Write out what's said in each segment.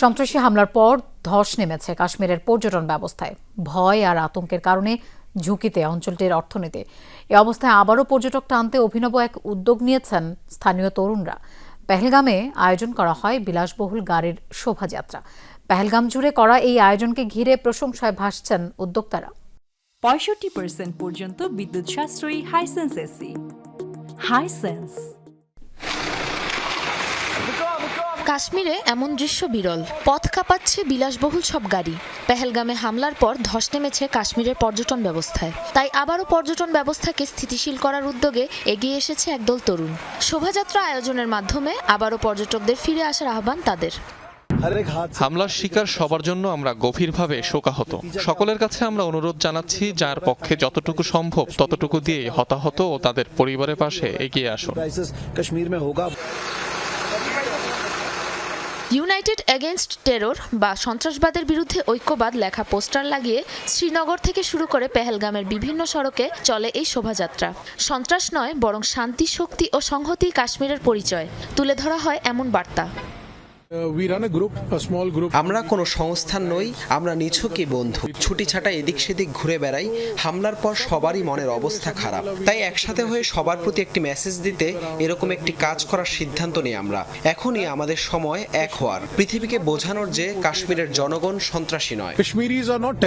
সন্ত্রাসী হামলার পর ধস নেমেছে কাশ্মীরের পর্যটন ব্যবস্থায়। ভয় আর আতঙ্কের কারণে ঝুঁকিতে অঞ্চলটির অর্থনীতি। এ অবস্থায় আবারও পর্যটক টানতে অভিনব এক উদ্যোগ নিয়েছেন স্থানীয় তরুণরা। পেহেলগামে আয়োজন করা হয় বিলাসবহুল গাড়ির শোভাযাত্রা। পেহেলগাম জুড়ে করা এই আয়োজনকে ঘিরে প্রশংসায় ভাসছেন উদ্যোক্তারা। পঁয়ষট্টি পর্যন্ত বিদ্যুৎ সাশ্রয়ী হাইসেন্স এসি হাইসেন্স কাশ্মীরে এমন দৃশ্য বিরল। পথ কাঁপাচ্ছে বিলাসবহুল সব গাড়ি। পেহেলগামে হামলার পর ধস নেমেছে কাশ্মীরের পর্যটন ব্যবস্থায়। তাই আবারও পর্যটন ব্যবস্থাকে স্থিতিশীল করার উদ্যোগে এগিয়ে এসেছে একদল তরুণ। শোভাযাত্রা আয়োজনের মাধ্যমে আবারও পর্যটকদের ফিরে আসার আহ্বান তাদের। হামলার শিকার সবার জন্য আমরা গভীরভাবে শোকাহত। সকলের কাছে আমরা অনুরোধ জানাচ্ছি, যার পক্ষে যতটুকু সম্ভব ততটুকু দিয়ে হতাহত ও তাদের পরিবারের পাশে এগিয়ে আসুন। ইউনাইটেড এগেনস্ট টেরর বা সন্ত্রাসবাদের বিরুদ্ধে ঐক্যবাদ লেখা পোস্টার লাগিয়ে শ্রীনগর থেকে শুরু করে পেহেলগামের বিভিন্ন সড়কে চলে এই শোভাযাত্রা। সন্ত্রাস নয়, বরং শান্তি, শক্তি ও সংহতি কাশ্মীরের পরিচয়। তুলে ধরা হয় এমন বার্তা। আমরা কোনো সংস্থান নই আমরা নিছকই বন্ধু। ছুটি ছাটা এদিক সেদিক ঘুরে বেড়াই হামলার পর সবারই মনের অবস্থা খারাপ। তাই একসাথে হয়ে সবার প্রতি একটি মেসেজ দিতে এরকম একটি কাজ করার সিদ্ধান্ত নিই আমরা। এখনই আমাদের সময় এক হওয়ার। পৃথিবীকে বোঝানোর যে কাশ্মীরের জনগণ সন্ত্রাসী নয়। Kashmiris are not.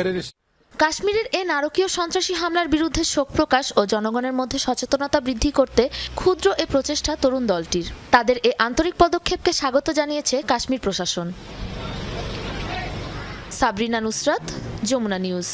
কাশ্মীরের এ নারকীয় সন্ত্রাসী হামলার বিরুদ্ধে শোক প্রকাশ ও জনগণের মধ্যে সচেতনতা বৃদ্ধি করতে ক্ষুদ্র এ প্রচেষ্টা তরুণ দলটির। তাদের এ আন্তরিক পদক্ষেপকে স্বাগত জানিয়েছে কাশ্মীর প্রশাসন। সাবরিনা নুসরাত, যমুনা নিউজ।